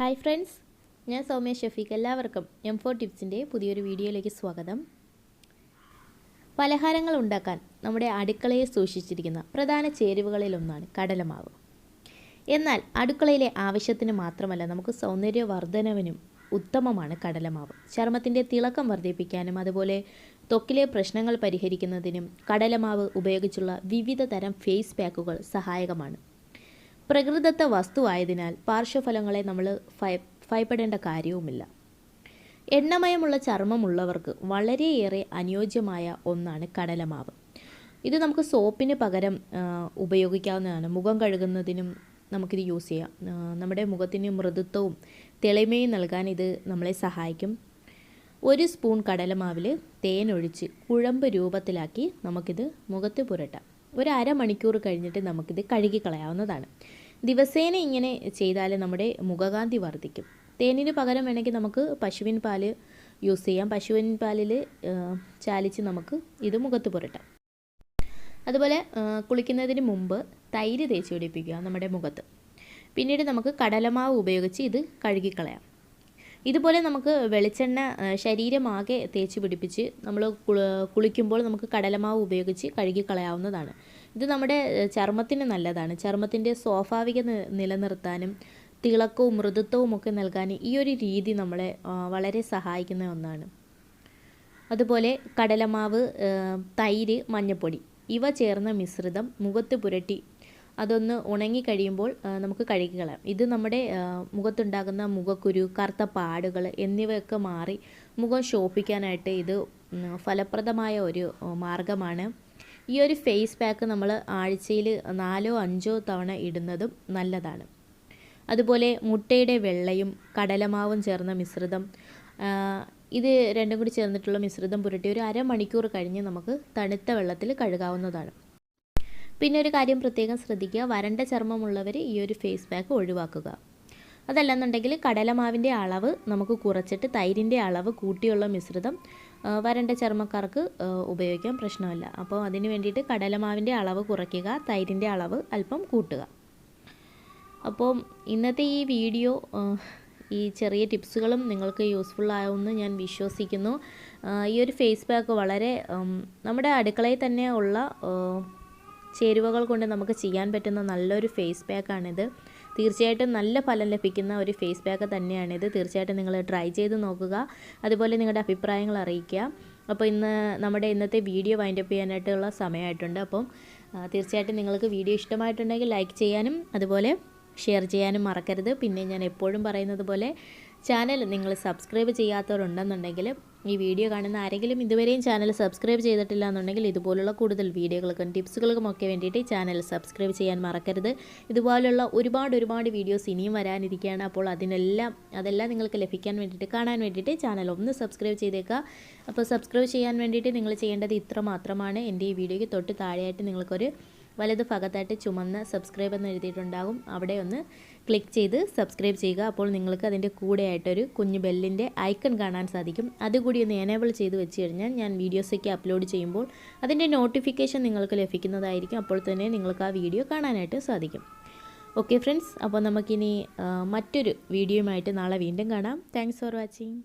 Hi friends ഞാൻ സൗമ്യ ഷഫീഖ് എല്ലാവർക്കും M four ടിപ്സിന്റെ പുതിയൊരു വീഡിയോയിലേക്ക് സ്വാഗതം. പലഹാരങ്ങൾ ഉണ്ടാക്കാൻ നമ്മുടെ അടുക്കളയെ സൂക്ഷിച്ചിരിക്കുന്ന പ്രധാന ചേരുവകളിലൊന്നാണ് കടലമാവ്. എന്നാൽ അടുക്കളയിലെ ആവശ്യത്തിന് മാത്രമല്ല നമുക്ക് സൗന്ദര്യവർദ്ധനവിനും ഉത്തമമാണ് കടലമാവ്. ചർമ്മത്തിന്റെ തിളക്കം വർദ്ധിപ്പിക്കാനും അതുപോലെ ത്വക്കിലെ പ്രശ്നങ്ങൾ പരിഹരിക്കുന്നതിനും കടലമാവ് ഉപയോഗിച്ചുള്ള വിവിധ തരം ഫേസ് പാക്കുകൾ സഹായകമാണ്. പ്രകൃതിദത്ത വസ്തുവായതിനാൽ പാർശ്വഫലങ്ങളെ നമ്മൾ ഭയ ഭയപ്പെടേണ്ട കാര്യവുമില്ല. എണ്ണമയമുള്ള ചർമ്മമുള്ളവർക്ക് വളരെയേറെ അനുയോജ്യമായ ഒന്നാണ് കടലമാവ്. ഇത് നമുക്ക് സോപ്പിന് പകരം ഉപയോഗിക്കാവുന്നതാണ്. മുഖം കഴുകുന്നതിനും നമുക്കിത് യൂസ് ചെയ്യാം. നമ്മുടെ മുഖത്തിന് മൃദുത്വവും തെളിമയും നൽകാൻ ഇത് നമ്മളെ സഹായിക്കും. ഒരു സ്പൂൺ കടലമാവിൽ തേനൊഴിച്ച് കുഴമ്പ് രൂപത്തിലാക്കി നമുക്കിത് മുഖത്ത് പുരട്ടാം. ഒരു അരമണിക്കൂർ കഴിഞ്ഞിട്ട് നമുക്കിത് കഴുകിക്കളയാവുന്നതാണ്. ദിവസേന ഇങ്ങനെ ചെയ്താൽ നമ്മുടെ മുഖകാന്തി വർദ്ധിക്കും തേനിന് പകരം വേണമെങ്കിൽ നമുക്ക് പശുവിൻ പാൽ യൂസ് ചെയ്യാം. പശുവിൻ പാലിൽ ചാലിച്ച് നമുക്ക് ഇത് മുഖത്ത് പുരട്ടാം. അതുപോലെ കുളിക്കുന്നതിന് മുമ്പ് തൈര് തേച്ച് പിടിപ്പിക്കുക നമ്മുടെ മുഖത്ത്. പിന്നീട് നമുക്ക് കടലമാവ് ഉപയോഗിച്ച് ഇത് കഴുകിക്കളയാം. ഇതുപോലെ നമുക്ക് വെളിച്ചെണ്ണ ശരീരമാകെ തേച്ച് പിടിപ്പിച്ച് നമ്മൾ കുളിക്കുമ്പോൾ നമുക്ക് കടലമാവ് ഉപയോഗിച്ച് കഴുകിക്കളയാവുന്നതാണ്. ഇത് നമ്മുടെ ചർമ്മത്തിന് നല്ലതാണ്. ചർമ്മത്തിന്റെ സ്വാഭാവിക നിലനിർത്താനും തിളക്കവും മൃദുത്വവും ഒക്കെ നൽകാനും ഈ ഒരു രീതി നമ്മളെ വളരെ സഹായിക്കുന്ന ഒന്നാണ്. അതുപോലെ കടലമാവ് തൈര് മഞ്ഞൾപ്പൊടി ഇവ ചേർന്ന മിശ്രിതം മുഖത്ത് പുരട്ടി അതൊന്ന് ഉണങ്ങി കഴിയുമ്പോൾ നമുക്ക് കഴുകി കളയാം. ഇത് നമ്മുടെ മുഖത്തുണ്ടാകുന്ന മുഖക്കുരു കറുത്ത പാടുകൾ എന്നിവയൊക്കെ മാറി മുഖം ശോഭിക്കാനായിട്ട് ഇത് ഫലപ്രദമായ ഒരു മാർഗമാണ്. ഈ ഒരു ഫേസ് പാക്ക് നമ്മൾ ആഴ്ചയിൽ നാലോ അഞ്ചോ തവണ ഇടുന്നതും നല്ലതാണ്. അതുപോലെ മുട്ടയുടെ വെള്ളയും കടലമാവും ചേർന്ന മിശ്രിതം ഇത് രണ്ടും കൂടി ചേർന്നിട്ടുള്ള മിശ്രിതം പുരട്ടി ഒരു അരമണിക്കൂർ കഴിഞ്ഞ് നമുക്ക് തണുത്ത വെള്ളത്തിൽ കഴുകാവുന്നതാണ്. പിന്നെ ഒരു കാര്യം പ്രത്യേകം ശ്രദ്ധിക്കുക വരണ്ട ചർമ്മമുള്ളവർ ഈ ഒരു ഫേസ് പാക്ക് ഒഴിവാക്കുക. അതല്ലെന്നുണ്ടെങ്കിൽ കടലമാവിന്റെ അളവ് നമുക്ക് കുറച്ചിട്ട് തൈരിന്റെ അളവ് കൂട്ടിയുള്ള മിശ്രിതം വരണ്ട ചർമ്മക്കാർക്ക് ഉപയോഗിക്കാൻ പ്രശ്നമില്ല. അപ്പോൾ അതിന് വേണ്ടിയിട്ട് കടലമാവിന്റെ അളവ് കുറയ്ക്കുക തൈരിന്റെ അളവ് അല്പം കൂട്ടുക. അപ്പോൾ ഇന്നത്തെ ഈ വീഡിയോ ഈ ചെറിയ ടിപ്സുകളും നിങ്ങൾക്ക് യൂസ്ഫുൾ ആവുമെന്ന് ഞാൻ വിശ്വസിക്കുന്നു. ഈ ഒരു ഫേസ് പാക്ക് വളരെ നമ്മുടെ അടുക്കളയിൽ തന്നെ ഉള്ള ചേരുവകൾ കൊണ്ട് നമുക്ക് ചെയ്യാൻ പറ്റുന്ന നല്ലൊരു ഫേസ് പാക്കാണിത്. തീർച്ചയായിട്ടും നല്ല ഫലം ലഭിക്കുന്ന ഒരു ഫേസ് പാക്ക് തന്നെയാണിത് തീർച്ചയായിട്ടും നിങ്ങൾ ട്രൈ ചെയ്ത് നോക്കുക. അതുപോലെ നിങ്ങളുടെ അഭിപ്രായങ്ങൾ അറിയിക്കുക. അപ്പോൾ ഇന്ന് നമ്മുടെ ഇന്നത്തെ വീഡിയോ വൈൻഡപ്പ് ചെയ്യാനായിട്ടുള്ള സമയമായിട്ടുണ്ട്. അപ്പം തീർച്ചയായിട്ടും നിങ്ങൾക്ക് വീഡിയോ ഇഷ്ടമായിട്ടുണ്ടെങ്കിൽ ലൈക്ക് ചെയ്യാനും അതുപോലെ ഷെയർ ചെയ്യാനും മറക്കരുത്. പിന്നെ ഞാൻ എപ്പോഴും പറയുന്നത് പോലെ ചാനൽ നിങ്ങൾ സബ്സ്ക്രൈബ് ചെയ്യാത്തവരുണ്ടെന്നുണ്ടെങ്കിൽ ഈ വീഡിയോ കാണുന്ന ആരെങ്കിലും ഇതുവരെയും ചാനൽ സബ്സ്ക്രൈബ് ചെയ്തിട്ടില്ല എന്നുണ്ടെങ്കിൽ ഇതുപോലുള്ള കൂടുതൽ വീഡിയോകൾക്കും ടിപ്സുകൾക്കും ഒക്കെ വേണ്ടിയിട്ട് ചാനൽ സബ്സ്ക്രൈബ് ചെയ്യാൻ മറക്കരുത്. ഇതുപോലുള്ള ഒരുപാട് ഒരുപാട് വീഡിയോസ് ഇനിയും വരാനിരിക്കുകയാണ്. അപ്പോൾ അതിനെല്ലാം അതെല്ലാം നിങ്ങൾക്ക് ലഭിക്കാൻ വേണ്ടിയിട്ട് കാണാൻ വേണ്ടിയിട്ട് ചാനൽ ഒന്ന് സബ്സ്ക്രൈബ് ചെയ്തേക്കുക. അപ്പോൾ സബ്സ്ക്രൈബ് ചെയ്യാൻ വേണ്ടിയിട്ട് നിങ്ങൾ ചെയ്യേണ്ടത് ഇത്ര മാത്രമാണ് എന്റെ ഈ വീഡിയോയ്ക്ക് തൊട്ട് താഴെയായിട്ട് നിങ്ങൾക്കൊരു വലത് ഭാഗത്തായിട്ട് ചുമന്ന സബ്സ്ക്രൈബ് എന്ന് എഴുതിയിട്ടുണ്ടാകും. അവിടെ ഒന്ന് ക്ലിക്ക് ചെയ്ത് സബ്സ്ക്രൈബ് ചെയ്യുക. അപ്പോൾ നിങ്ങൾക്ക് അതിന്റെ കൂടെയായിട്ടൊരു കുഞ്ഞു ബെല്ലിന്റെ ഐക്കൺ കാണാൻ സാധിക്കും. അതുകൂടി ഒന്ന് എനേബിൾ ചെയ്ത് വെച്ച് കഴിഞ്ഞാൽ ഞാൻ വീഡിയോസൊക്കെ അപ്ലോഡ് ചെയ്യുമ്പോൾ അതിന്റെ നോട്ടിഫിക്കേഷൻ നിങ്ങൾക്ക് ലഭിക്കുന്നതായിരിക്കും. അപ്പോൾ തന്നെ നിങ്ങൾക്ക് ആ വീഡിയോ കാണാനായിട്ട് സാധിക്കും. ഓക്കെ ഫ്രണ്ട്സ് അപ്പോൾ നമുക്കിനി മറ്റൊരു വീഡിയോയുമായിട്ട് നാളെ വീണ്ടും കാണാം. Thanks for watching